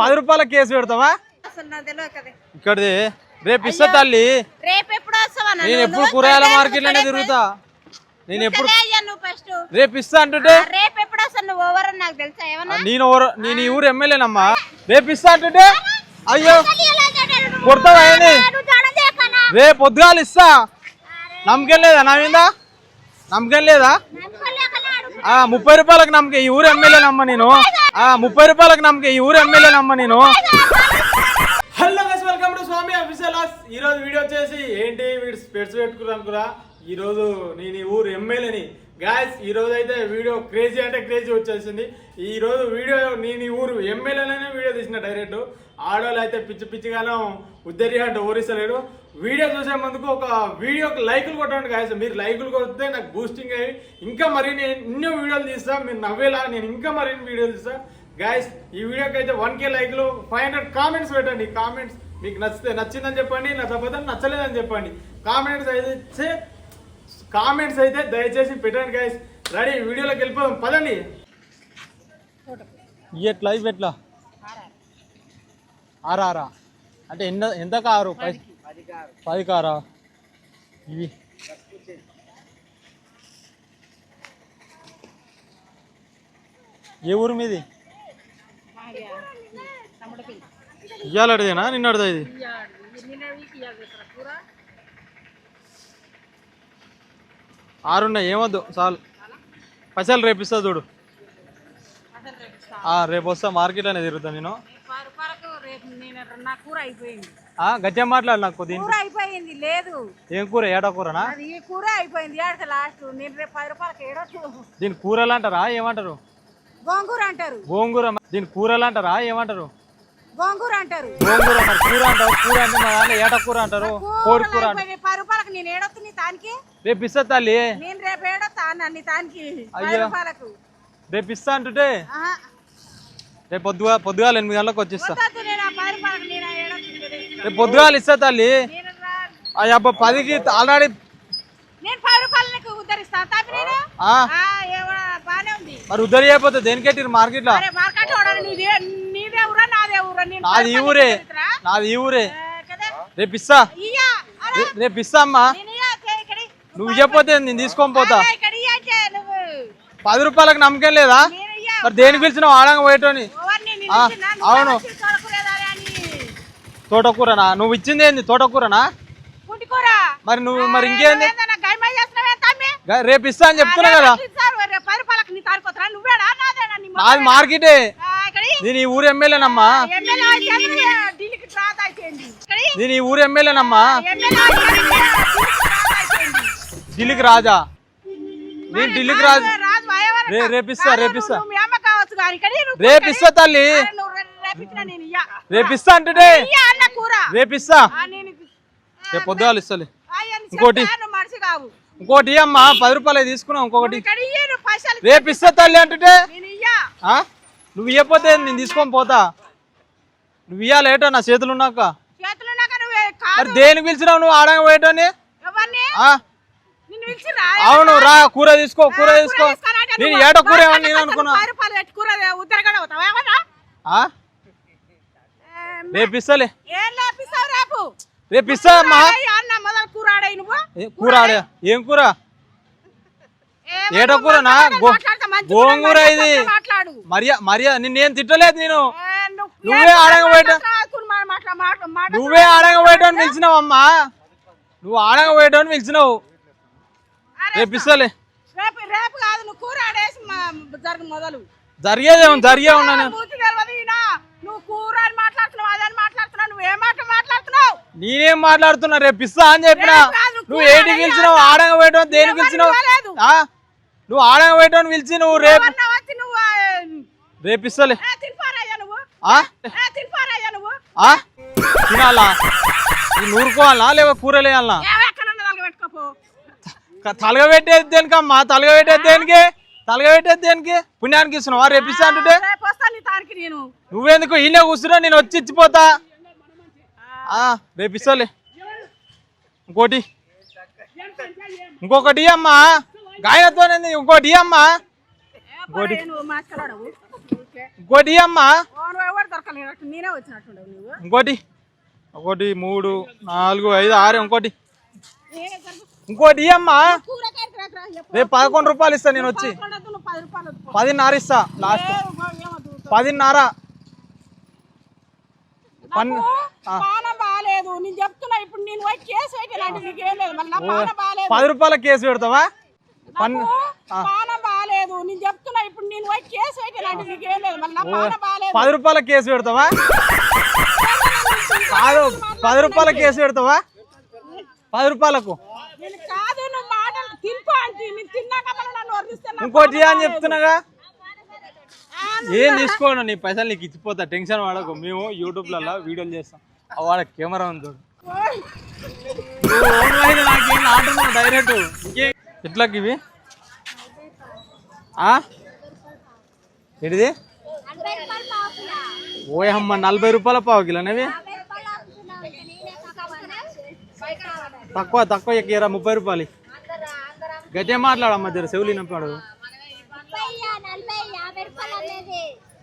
పది రూపాయల కేసు పెడతావా? ఇక్కడిది రేపు ఇస్తా తల్లి. నేను ఎప్పుడు కూరగాయల మార్కెట్లోనే తిరుగుతా. నేను ఎప్పుడు నువ్వు ఫస్ట్ రేపు ఇస్తా అంటుంటే? రేపు ఎప్పుడు వస్తావు? నువ్వు ఎవరు నాకు తెలుసా? ఏమన్నా? నేను నేను ఈ ఊరు ఎమ్మెల్యేనమ్మా. రేపు ఇస్తా అంటుంటే? అయ్యో కొడతావా రేపు పొద్దుగాలు ఇస్తా. నమ్మకం లేదా నా మీద? నమ్మకం లేదా? ఆ ముప్పై రూపాయలకు నమ్మక. ఈ ఊరు ఎమ్మెల్యే నమ్మ నేను. ఆ ముప్పై రూపాయలకు నమ్మక. ఈ ఊరు ఎమ్మెల్యే నమ్మ నేను. Hello guys welcome to Swamy official ఈ రోజు వీడియో వచ్చేసి ఏంటి? వీడు స్పెట్స్ పెట్టుకున్నాను కూడా ఈ రోజు నేను ఈ ఊరు ఎమ్మెల్యేని. గాయస్ ఈ రోజు అయితే వీడియో క్రేజీ అంటే క్రేజీ వచ్చేసింది. ఈ రోజు వీడియో నేను ఈ ఊరు ఎమ్మెల్యేలోనే వీడియో తీసిన డైరెక్ట్ ఆడోళ్ళు అయితే పిచ్చి పిచ్చిగానో ఉద్దరి అంటే ఓరిస్తలేడు వీడియో చూసే ముందుకు ఒక వీడియోకి లైకులు కొట్టండి గాయస్ మీరు లైకులు కొడితే నాకు బూస్టింగ్ అయ్యి ఇంకా మరి నేను ఎన్నో వీడియోలు తీస్తా. మీరు నవ్వేలా నేను ఇంకా మరిన్ని వీడియోలు తీస్తా. గైస్ ఈ వీడియోకి అయితే వన్ కే లైక్లు ఫైవ్ హండ్రెడ్ కామెంట్స్ పెట్టండి. కామెంట్స్ మీకు నచ్చితే నచ్చిందని చెప్పండి నచ్చకపోతే నచ్చలేదని చెప్పండి. కామెంట్స్ అయితే కామెంట్స్ అయితే దయచేసి పెట్టండి గైస్ రెడీ వీడియోలోకి వెళ్ళిపోదాం. పదండి. ఎట్లా ఇవి ఎట్లా? ఆరారా అంటే ఎంత ఎంత కారు పది కారా ఇవి. ఏ ఊరు మీది? ఇయ్యాలడిదేనా? నిన్న అడిదా ఇది? ఆరున్నాయి ఏమొద్దు చాలు. పైసలు రేపు ఇస్తా చూడు. ఆ, రేపు వస్తా మార్కెట్లోనే తిరుగుతా నేను. నా కూర అయిపోయింది. ఆ, గట్టిగా మాట్లాడు నాకు కూర అయిపోయింది లేదు. ఏం కూర ఏటా కూరనా? అది ఈ కూర అయిపోయింది లాస్ట్. నేను రేపు పది రూపాయలకి ఏడొచ్చు దీని కూరలు అంటారా ఏమంటారు? గోంగూర అంటారు. గోంగూర దీని కూరలు అంటారా ఏమంటారు? గోంగూర అంటారు. గోంగూర మరి కూర అంటారు కూర అంటే మా దాంట్లో ఏట కూర అంటారు? కోడి కూర అంటారు అయిపోయింది. పది రూపాయలకి నేను ఏడొచ్చు నీ తానికి? రేపు ఇస్తా తల్లి. నేను రేపు ఏడొస్తా అన్న నీ తానికి పది అయ్యో. రూపాయలకు. రేపు ఇస్తా అంటుంటే? ఆహా. రేపు పొద్దుగా పొద్దుగాల ఎనిమిది గంటలకు వచ్చేస్తా. వద్దొద్దు రేపు పొద్దుగాల ఇస్తా తల్లి. అబ్బా పదికి ఆల్రెడీ మరి ఉద్దరి అయిపోతే దేనికెట్టిరు మార్కెట్లో? అరే మార్కెట్ వాడాలి నీదే ఈ ఊరే. నాది ఈ ఊరే. రేపు ఇస్తా. రేపు ఇస్తా అమ్మా. నువ్వు చెప్పపోతే నేను తీసుకొని పోతా. పది రూపాయలకు నమ్మకం లేదా? మరి దేనికి పిలిచినావు? ఆడంగా పోయేటోని? అవును. నువ్వు వచ్చి తోడకూరదాని అని. తోటకూరనా నువ్వు ఇచ్చింది ఏంది తోటకూరనా. మరి నువ్వు మరి ఇంకేంది రేపు ఇస్తా అని చెప్తున్నా కదా? నాది మార్కెటే. నేను ఈ ఊరు ఎమ్మెల్యేనమ్మా. నేను ఈ ఊరు ఎమ్మెల్యేనమ్మా ఢిల్లీకి రాజా నేను ఢిల్లీకి రాజు. రేపిస్తా, రేపిస్తా. నువ్వు మీ అమ్మ కావచ్చు కానీ ఇక్కడి నువ్వు రేపు ఇక్కడి. ఇస్తా తల్లి అరే, నువ్వు రే- రేపిచ్చినా నేను ఇయ్య. రేపు ఇస్తా అంటే కూర. రేపు పొద్దుగాలు ఇస్తాలే. ఇంకోటి. ఇంకోటి అమ్మా పది రూపాయలు తీసుకున్నావు ఇంకొకటి. ఇక్కడ ఇయ్య నువ్వు పైసలు రేపు ఇస్తా తల్లి అంటుంటే? నువ్వు ఇవ్వకపోతే నేను తీసుకొని పోతా. నువ్వు ఇవ్వాలి ఏటో నా చేతులు ఉన్నాక. మరి దేనికి పిలిచినావు నువ్వు ఆడంగా పోయేటోని అవును రా కూర తీసుకో కూర తీసుకో. నేను ఏట కూర ఏమని నేను అనుకున్నా పది రూపాయలు పెట్టి కూర ఉద్దరగడ అవుతావా ఏమన్నా ఆ? రేపు ఇస్తలే రేపు? ఇస్తా అమ్మా. కూర? ఏ, ఏట కూరనా? గోంగూర ఇది. మరియా మరియా నిన్నేం తిట్టలేదు నేను? నువ్వు నువ్వే ఏం ఆడంగా పోయేట- మాట్లాడుతున్నావు? కూర మా- మాట్లా- మాట్లా- మాట్లా- నువ్వే ఆడంగా పోయేటోని పిలిచినావు అమ్మా. నువ్వు ఆడంగా పోయేటోని పిలిచినావు రేపు ఇస్తలే రేపు రేపు కాదు నువ్వు కూర ఆడేసి జరిగేదేమో జరిగే ఉన్నా నువ్వు కూర అని మాట్లాడుతున్నావు అదని మాట్లాడుతున్నావు నువ్వు ఏం మాట మాట్లాడుతున్నావు? నేనేం మాట్లాడుతున్నా? రేపు ఇస్తా అని చెప్పిన. నువ్వు ఏంటి. పిలిచినావు? ఆడంగా దేనికి ఎవరిని పిలిచినావు? నువ్వు ఆడంగా పోయేటోని పిలిచి నువ్వు రేపు రేపు ఇస్తలే? తినాలా? నూరుకోవాలా? లేక కూరలు వేయాలా? ఏవో ఎక్కడన్నా తలగ పెట్టేది దేనికమ్మా? తలగ పెట్టేది దేనికి? తలగ పెట్టేది దేనికి? పుణ్యానికి ఇస్తున్నావా. రేపు ఇస్తా అంటుంటే? నువ్వెందుకు ఈయన కూర్చున్నావు నేను వచ్చి ఇచ్చిపోతా. ఆ, రేపు ఇస్తాలే ఇంకోటి. ఇంకొకటి అమ్మా. గాయనతో ఇంకోటి అమ్మా. ఊరికే. ఇంకోటి అమ్మా. ఇంకోటి. ఒకటి మూడు నాలుగు ఐదు ఆరు ఇంకోటి. ఇంకోటి అమ్మా. రేపు పదకొండు రూపాయలు ఇస్తా నేను వచ్చి కొనొద్దు, నువ్వు పది రూపాయలు వద్దు. పదిన్నర ఇస్తా లాస్ట్. పదిన్నర. పది రూపాయల కేసు పెడతావా? పది రూపాయల కేసు పెడతావా? కాదు పది రూపాయల కేసు పెడతావా? పది రూపాయలకు నేను కాదు నువ్వు మాటలు తినుకో అంటే నేను తిన్నాక మళ్ళీ నన్ను వర్రిస్తే నా ఇంకోటి అని చెప్తున్నాగా? ఏం తీసుకోండి నీ పైసలు నీకు ఇచ్చిపోతా టెన్షన్ వాడకు మేము యూట్యూబ్లలో వీడియోలు చేస్తాం. వాడ కెమెరా ఉంది డైరెక్ట్. ఎట్లకి ఇవి? ఏంటిది? ఓయమ్మ నలభై రూపాయల పావు కిలో అనేవి? తక్కువ తక్కువ ఎక్కిరా ముప్పై రూపాయలు గట్టిగా మాట్లాడమ్మ జర చెవులు వినపాడు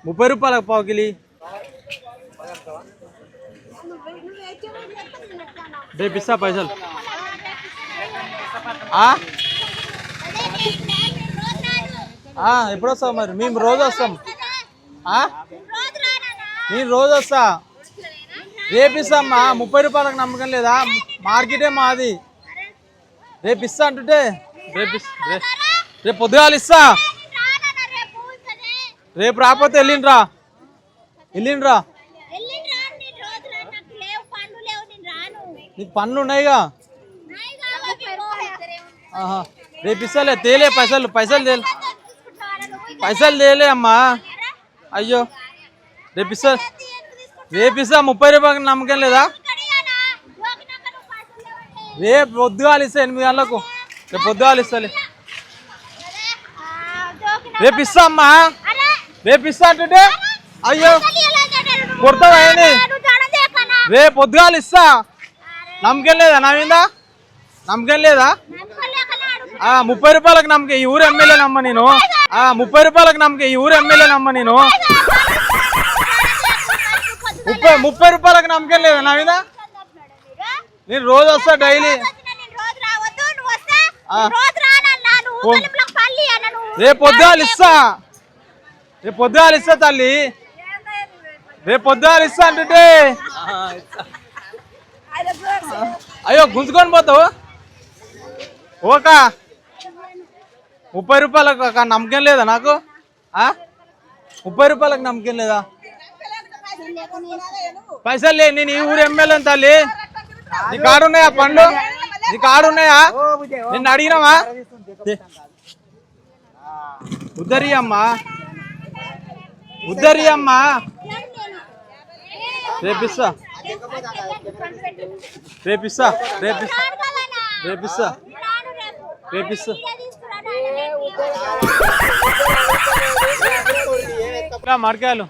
ముప్పై రూపాయలకు పావు కిలి. రేపు ఇస్తా పైసలు. ఎప్పుడు వస్తావు మరి? మేము రోజు వస్తాం. నేను రోజు వస్తా. రేపిస్తామ్మా ముప్పై రూపాయలకు నమ్మకం లేదా? మార్కెటే మాది. రేపిస్తా అంటుంటే రేపు రే- రేపు పొద్దుగాలు ఇస్తా. రేపు రాకపోతే వెళ్ళిండ్రా. వెళ్ళిండ్రా. నీకు పనులు ఉన్నాయిగా? ఆహా. రేపు ఇస్తాలే తేలే పైసలు పైసలు తేలే. పైసలు తేలే అమ్మా. అయ్యో. రేపు ఇస్తా రేపు ఇస్తా ముప్పై రూపాయలకి నమ్మకం లేదా? రేపు పొద్దుగాలు ఇస్తా ఎనిమిది గంటలకు. రేపు పొద్దుగాలు ఇస్తాలే. రేపు ఇస్తా అమ్మా రేపు ఇస్తా అంటుంటే అయ్యో కొడతావా ఏంది? రేపు పొద్దుగాలు ఇస్తా. నమ్మకం లేదా నా మీద నమ్మకం లేదా? ఆ ముప్పై రూపాయలకు నమ్మకం ఈ ఊరు ఎమ్మెల్యే నమ్మ నేను. ఆ ముప్పై రూపాయలకు నమ్మకం ఈ ఊరు ఎమ్మెల్యే నమ్మ నేను. ముప్పై ముప్పై రూపాయలకు నమ్మకం లేదా నా మీద నేను రోజు వస్తా డైలీ. రేపు పొద్దుగాలు ఇస్తా. రేపు పొద్దుగాలు ఇస్తా తల్లి. రేపు పొద్దుగాలు ఇస్తా అంటుంటే. అయ్యో గుంజుకొని పోతావు? ఓక ముప్పై రూపాయలకు ఒక నమ్మకం లేదా నాకు? ఆ? ముప్పై రూపాయలకు నమ్మకం లేదా? పైసలు లే నేను ఈ ఊరు ఎమ్మెల్యే తల్లి. నీ కాడున్నాయా పండ్లు? నీ కాడున్నాయా నిన్ను అడిగినావా? ఉద్దరి అమ్మా. ఉద్దరి అమ్మా. రేపిస్తా రేపిస్తా రేపిస్తా రేపిస్తా రేపిస్తా మడకాయలు?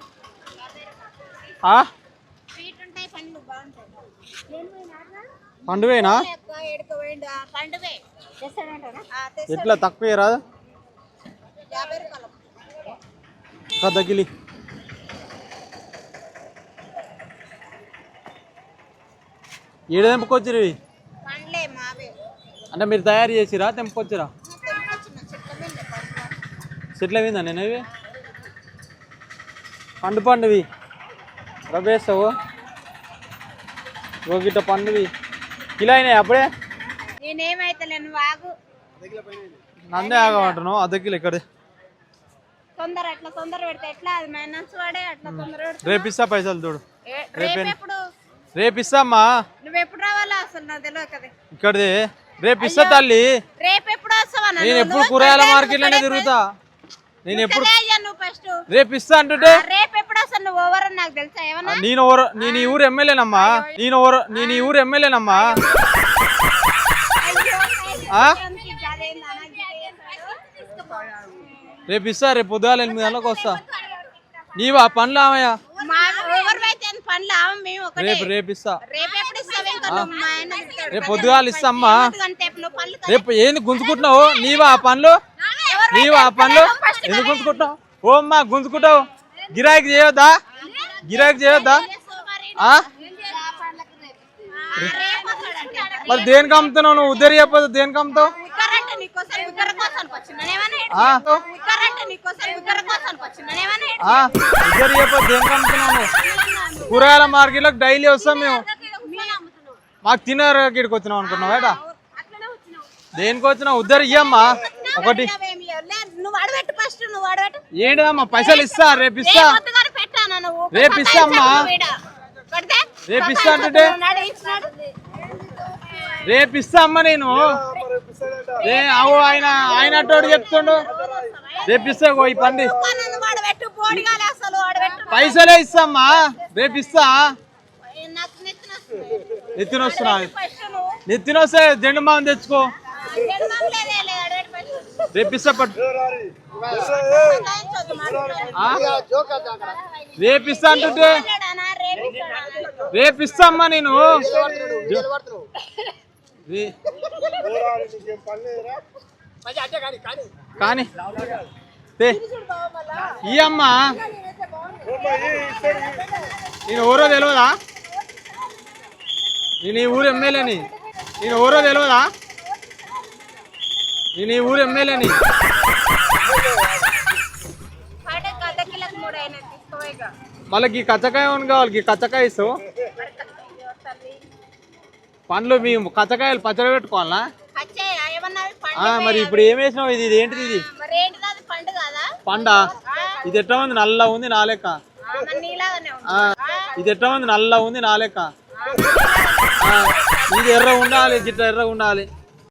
పండువేనా? ఎట్లా? తక్కువ రాదు? ఇంకా తగిలి. ఏడ తెంపుకొచ్చిరు ఇవి? పండ్లే మావే. అంటే మీరు తయారు చేసిరా? తెంపుకొచ్చిరా? చెట్ల మీద నేను ఇవి? పండు పండువి. రవేస్తావు ఒక గిట్ట పండువి. కిలో అయినాయి అప్పుడే? నేనేమైతలేను వాగు. నన్నే కిలో ఇక్కడ. తొందర అట్లా తొందర పెడితే ఎట్లా? అది మైనస్ వాడే అట్లా తొందర పెడితే రేపిస్తా పైసలు చూడు. రేపు ఎప్పుడు రేపిస్తా అమ్మా నువ్వు ఎప్పుడు రావాలా అసలు నాకు తెలియదు కదా. ఇక్కడిది. రేపిస్తా తల్లి. రేపు ఎప్పుడు వస్తావా? నేను ఎప్పుడు కూరగాయల మార్కెట్లోనే తిరుగుతా. నేను ఎప్పుడు రేపిస్తా అంటుంటే? రేపు ఎప్పుడు వస్తావు? నువ్వు ఓవర్ నాకు తెలుసా? ఏమన్నా? నేను ఊరు నేను ఈ ఊరు ఎమ్మెల్యేనమ్మా. నేను ఊరు నేను ఈ ఊరు ఎమ్మెల్యేనమ్మా? రేపు ఇస్తా రేపు పొద్దుగాల ఎనిమిది గంటలకు వస్తా. నీవా? పనులు ఆమెయా? రేపు రేపు ఇస్తా. రేపు పొద్దుగాల ఇస్తా అమ్మా గంట రేపు ఏంది గుంజుకుంటున్నావు? నీవా ఆ పనులు నీవా ఆ పనులు ఎందుకు గుంజుకుంటున్నావు? ఓ అమ్మా గుంజుకుంటావు గిరాకీ చేయొద్దా? గిరాకీ చేయొద్దా? ఆ? మరి దేనికి అమ్ముతున్నావు నువ్వు? ఉద్దరి చెప్పదు దేనికి అమ్ముతావు? ఉద్దరి చెప్పదు దేనికి అమ్ముతున్నావు కూరగాయల మార్కెట్లోకి డైలీ వస్తాం మేము. మాకు తినరు ఇక్కడికి వచ్చినాం అనుకున్నావు వచ్చినావు దేనికి వచ్చినావు? ఉద్దరి ఇయ్యమ్మా. ఒకటి. ఏంటిదమ్మా పైసలు ఇస్తా రేపు ఇస్తా. రేపు ఇస్తా అమ్మా. రేపు ఇస్తా అంటుంటే? నాడు ఇచ్చినాడు. రేపు ఇస్తా అమ్మ నేను ఏ అవు ఆయన ఆయన అట్టోడు చెప్తుండు రేపు ఇస్తా ఈ పండి పైసలే ఇస్తామ్మా రేపు ఇస్తా నెత్తిన వస్తున్నా నెత్తిన వస్తే జెండు మామ తెచ్చుకో తినడం లేదే లేదు అడబెట్టు ఫస్ట్. రేపు ఇస్తా పట్టు సతాయించొద్దు మాట్లాడు. ఆ? రేపు ఇస్తా అంటుంటే మాట్లాడానా? రేపు ఇస్తానా? రేపు ఇస్తా అమ్మా నేను రే- కానీ తే. ఈ అమ్మా? నేను ఎవరో తెలియదా నేను ఈ ఊరు ఎమ్మెల్యేని. నేను ఎవరో తెలియదా నేను ఈ ఊరు ఎమ్మెల్యేని. మళ్ళీ ఈ కచ్చకాయ ఉంది కావాలి? ఈ కచ్చకాయ ఇస్తావు? పండ్లు మీ కచ్చకాయలు పచ్చడి ఆ, మరి ఇప్పుడు ఏం వేసినావు? ఇది ఇది? ఏంటిది ఇది పండు ఇది ఎట్లా ఉంది? నల్ల ఉంది నా లెక్క. ఇది ఎట్లా ఉంది? నల్ల ఉంది నా లెక్క. ఇది ఎర్ర ఉండాలి గిట్ల ఎర్ర ఉండాలి.